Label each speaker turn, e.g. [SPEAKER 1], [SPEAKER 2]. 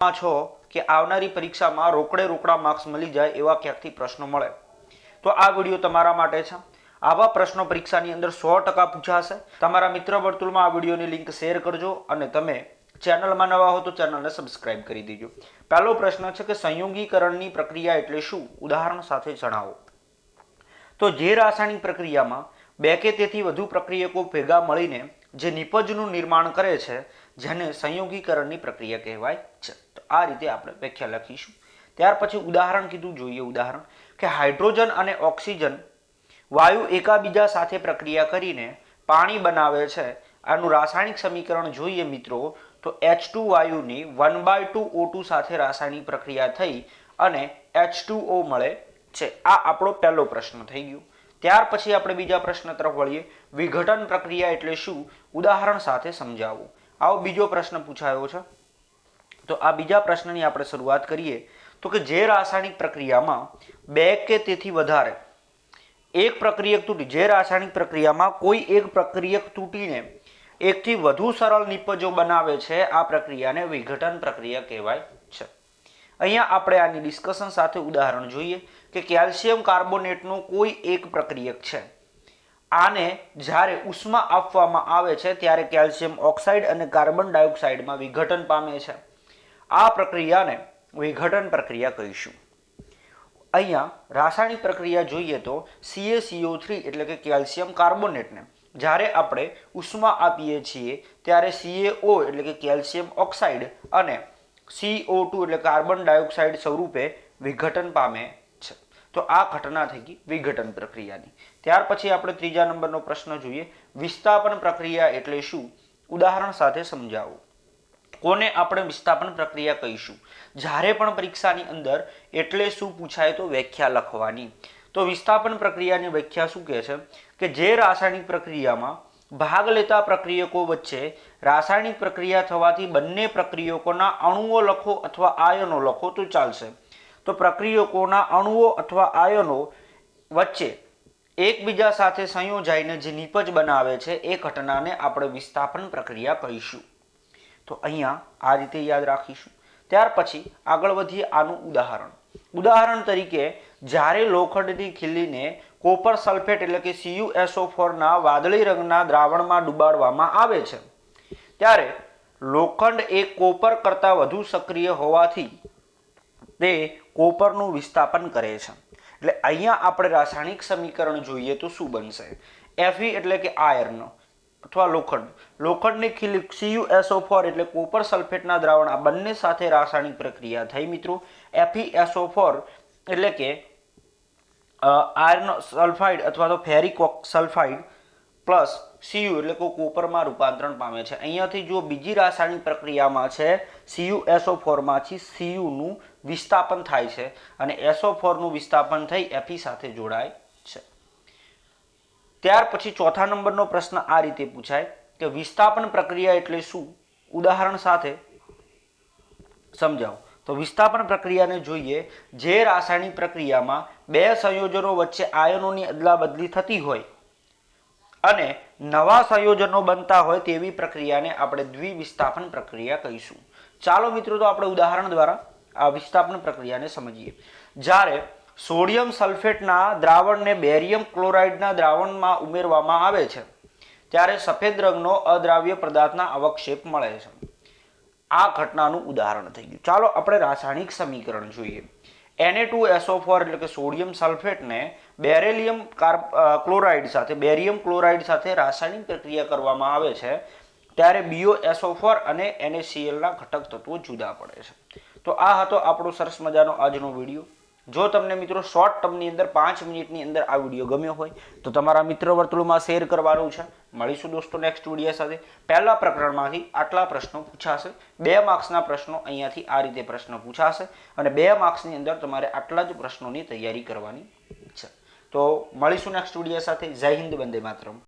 [SPEAKER 1] છો કે આવનારી પરીક્ષામાં રોકડે રોકડા માર્ક્સ મળી જાય એવા ક્યાંકથી પ્રશ્નો મળે? તો આ વીડિયો તમારા માટે છે. આવા પ્રશ્નો પરીક્ષાની અંદર સો ટકા પૂછાશે. તમારા મિત્ર વર્તુળમાં આ વિડીયોની લિંક શેર કરજો અને તમે ચેનલમાં નવા હો તો ચેનલને સબસ્ક્રાઇબ કરી દેજો. પહેલો પ્રશ્ન છે કે સંયોગીકરણની પ્રક્રિયા એટલે શું? ઉદાહરણ સાથે જણાવો. તો જે રાસાયણિક પ્રક્રિયામાં બે કે તેથી વધુ પ્રક્રિયકો ભેગા મળીને જે નિપજનું નિર્માણ કરે છે, જેને સંયોગીકરણની પ્રક્રિયા કહેવાય છે. તો આ રીતે આપણે વ્યાખ્યા લખીશું. ત્યાર પછી ઉદાહરણ કીધું, જોઈએ ઉદાહરણ, કે હાઇડ્રોજન અને ઓક્સિજન વાયુ એકાબીજા સાથે પ્રક્રિયા કરીને પાણી બનાવે છે. આનું રાસાયણિક સમીકરણ જોઈએ મિત્રો, તો H two વાયુની one by two O two સાથે રાસાયણિક પ્રક્રિયા થઈ અને એચ ટુ ઓ મળે છે. આ આપણો પહેલો પ્રશ્ન થઈ ગયો. ત્યાર પછી આપણે બીજા પ્રશ્ન તરફ વળીએ. વિઘટન પ્રક્રિયા એટલે શું? ઉદાહરણ સાથે સમજાવો. આવો બીજો પ્રશ્ન પૂછાયો છે. તો આ બીજા પ્રશ્નની આપણે શરૂઆત કરીએ. તો કે જે રાસાયણિક પ્રક્રિયામાં બે કે તેથી વધારે એક પ્રક્રિયક તૂટી, જે રાસાયણિક પ્રક્રિયામાં કોઈ એક પ્રક્રિયક તૂટીને એકથી વધુ સરળ નિપજો બનાવે છે, આ પ્રક્રિયાને વિઘટન પ્રક્રિયા કહેવાય છે. અહીંયા આપણે આની ડિસ્કશન સાથે ઉદાહરણ જોઈએ કે કેલ્શિયમ કાર્બોનેટનું કોઈ એક પ્રક્રિયક છે. આને જ્યારે ઉષ્મા આપવામાં આવે છે, ત્યારે કેલ્શિયમ ઓક્સાઇડ અને કાર્બન ડાયોક્સાઇડમાં વિઘટન પામે છે. આ પ્રક્રિયાને વિઘટન પ્રક્રિયા કહીશું. અહીંયા રાસાયણિક પ્રક્રિયા જોઈએ તો સીએસીઓ થ્રી એટલે કે કેલ્શિયમ કાર્બોનેટને જ્યારે આપણે ઉષ્મા આપીએ છીએ, ત્યારે સીએઓ એટલે કે કેલ્શિયમ ઓક્સાઇડ અને CO2 એટલે કાર્બન ડાયોક્સાઇડ સ્વરૂપે વિઘટન પામે છે. તો આ ઘટના થઈ ગઈ વિઘટન પ્રક્રિયાની. ત્યાર પછી આપણે ત્રીજા નંબરનો પ્રશ્ન જોઈએ. વિસ્થાપન પ્રક્રિયા એટલે શું? ઉદાહરણ સાથે સમજાવો. કોને આપણે વિસ્થાપન પ્રક્રિયા કહીશું? જ્યારે પણ પરીક્ષાની અંદર એટલે શું પૂછાય તો વ્યાખ્યા લખવાની. તો વિસ્થાપન પ્રક્રિયાની વ્યાખ્યા શું કહે છે? કે જે રાસાયણિક પ્રક્રિયામાં ભાગ લેતા પ્રક્રિયકો વચ્ચે રાસાયણિક પ્રક્રિયા થવાથી બંને પ્રક્રિયકોના અણુઓ લખો અથવા આયનો લખો તો ચાલશે. તો પ્રક્રિયકોના અણુઓ અથવા આયનો વચ્ચે એકબીજા સાથે સંયોજાઈને જે નિપજ બનાવે છે એ ઘટનાને આપણે વિસ્થાપન પ્રક્રિયા કહીશું. તો અહીંયા આ રીતે યાદ રાખીશું. ત્યાર પછી આગળ વધીએ આનું ઉદાહરણ. ઉદાહરણ તરીકે જ્યારે લોખંડની ખીલીને કોપર સલ્ફેટ એટલે કે સીયુએસઓ ફોરના વાદળી રંગના દ્રાવણમાં ડુબાડવામાં આવે છે. ત્યારે લોખંડ એ કોપર કરતાં વધુ સક્રિય હોવાથી તે કોપરનું વિસ્થાપન કરે છે. એટલે અહીંયા આપણે રાસાયણિક સમીકરણ જોઈએ તો શું બનશે? Fe એટલે કે આયર્ન અથવા લોખંડ. લોખંડની ખીલી C U S O four એટલે કોપર સલ્ફેટના દ્રાવણ આ બંને સાથે રાસાયણિક પ્રક્રિયા થઈ મિત્રો. FeSO4 ફોર એટલે કે આયર્ન સલ્ફાઇડ અથવા તો ફેરિક સલ્ફાઇડ પ્લસ સીયુ એટલે કે કોપરમાં રૂપાંતરણ પામે છે. અહીંયાથી જો બીજી રાસાયણિક પ્રક્રિયામાં છે સીયુ CuSO4 ફોરમાંથી સીયુનું વિસ્થાપન થાય છે અને SO4 ફોરનું વિસ્થાપન થઈ એફી સાથે જોડાય છે. ત્યાર પછી ચોથા નંબરનો પ્રશ્ન આ રીતે પૂછાય કે વિસ્થાપન પ્રક્રિયા એટલે શું? ઉદાહરણ સાથે સમજાવો. તો વિસ્થાપન પ્રક્રિયાને જોઈએ, જે રાસાયણિક પ્રક્રિયામાં બે સંયોજનો વચ્ચે આયનોની અદલાબદલી થતી હોય અને નવા સંયોજનો બનતા હોય તેવી પ્રક્રિયાને આપણે દ્વિવિસ્થાપન પ્રક્રિયા કહીશું. ચાલો મિત્રો, તો આપણે ઉદાહરણ દ્વારા આ વિસ્થાપન પ્રક્રિયાને સમજીએ. જ્યારે સોડિયમ સલ્ફેટના દ્રાવણને બેરિયમ ક્લોરાઇડના દ્રાવણમાં ઉમેરવામાં આવે છે, ત્યારે સફેદ રંગનો અદ્રાવ્ય પદાર્થના અવક્ષેપ મળે છે. આ ઘટનાનું ઉદાહરણ થઈ ગયું. ચાલો આપણે રાસાયણિક સમીકરણ જોઈએ. Na2SO4 એટલે કે સોડિયમ સલ્ફેટને બેરેલિયમ ક્લોરાઇડ સાથે, બેરિયમ ક્લોરાઇડ સાથે રાસાયણિક પ્રક્રિયા કરવામાં આવે છે, ત્યારે બીઓ એસઓ ફોર અને એનએસીએલના ઘટક તત્વો જુદા પડે છે. તો આ હતો આપણો સરસ મજાનો આજનો વીડિયો. જો તમને મિત્રો શોર્ટ ટર્મની અંદર પાંચ મિનિટની અંદર આ વીડિયો ગમ્યો હોય, તો તમારા મિત્ર વર્તુળમાં શેર કરવાનું છે. મળીશું દોસ્તો નેક્સ્ટ વીડિયો સાથે. પહેલા પ્રકરણમાંથી આટલા પ્રશ્નો પૂછાશે. બે માર્ક્સના પ્રશ્નો અહીંયાથી આ રીતે પ્રશ્નો પૂછાશે અને બે માર્ક્સની અંદર તમારે આટલા જ પ્રશ્નોની તૈયારી કરવાની છે. તો મળીશું નેક્સ્ટ વીડિયો સાથે. જય હિન્દ, વંદે માતરમ.